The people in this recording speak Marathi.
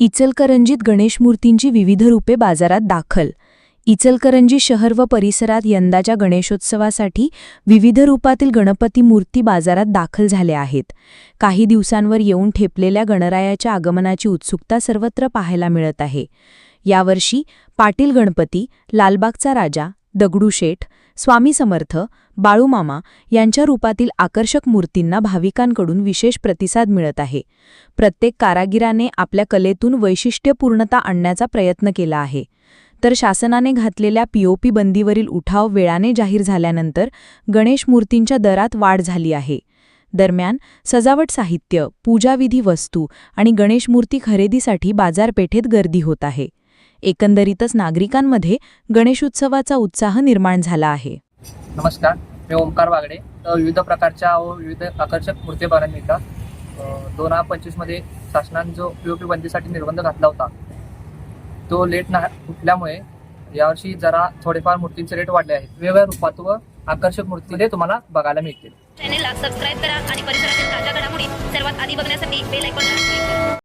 इचलकरंजीत गणेश मूर्तींची विविध रूपे बाजारात दाखल. इचलकरंजी शहर व परिसरात यंदाच्या गणेशोत्सवासाठी विविध रूपातील गणपती मूर्ती बाजारात दाखल झाल्या आहेत. काही दिवसांवर येऊन ठेपलेल्या गणरायाच्या आगमनाची उत्सुकता सर्वत्र पाहायला मिळत आहे. यावर्षी पाटील गणपती लालबागचा राजा दगडूशेठ स्वामी समर्थ बाळूमामा यांच्या रूपातील आकर्षक मूर्तींना भाविकांकडून विशेष प्रतिसाद मिळत आहे. प्रत्येक कारागिराने आपल्या कलेतून वैशिष्ट्यपूर्णता आणण्याचा प्रयत्न केला आहे. तर शासनाने घातलेल्या पीओपी बंदीवरील उठाव वेळाने जाहीर झाल्यानंतर गणेश मूर्तींच्या दरात वाढ झाली आहे. दरम्यान सजावट साहित्य पूजाविधी वस्तू आणि गणेश मूर्ती खरेदीसाठी बाजारपेठेत गर्दी होत आहे. एकंदरीतच नागरिकांमध्ये गणेशोत्सवाचा उत्साह निर्माण झाला आहे. नमस्कार मी ओमकार वागडे. विविध प्रकारच्या व विविध आकर्षक मूर्ती बघायला मिळतात. दोन हजार पंचवीसमध्ये शासनाने जो पी ओ पी बंदीसाठी निर्बंध घातला होता तो लेट ना उठल्यामुळे यावर्षी जरा थोडेफार मूर्तींचे रेट वाढले आहेत. वेगवेगळ्या रूपात व आकर्षक मूर्ती हे तुम्हाला बघायला मिळतील. चॅनेलला सबस्क्राईब करा आणि परिसरातील ताज्या घडामोडी सर्वात आधी बघण्यासाठी बेल आयकॉन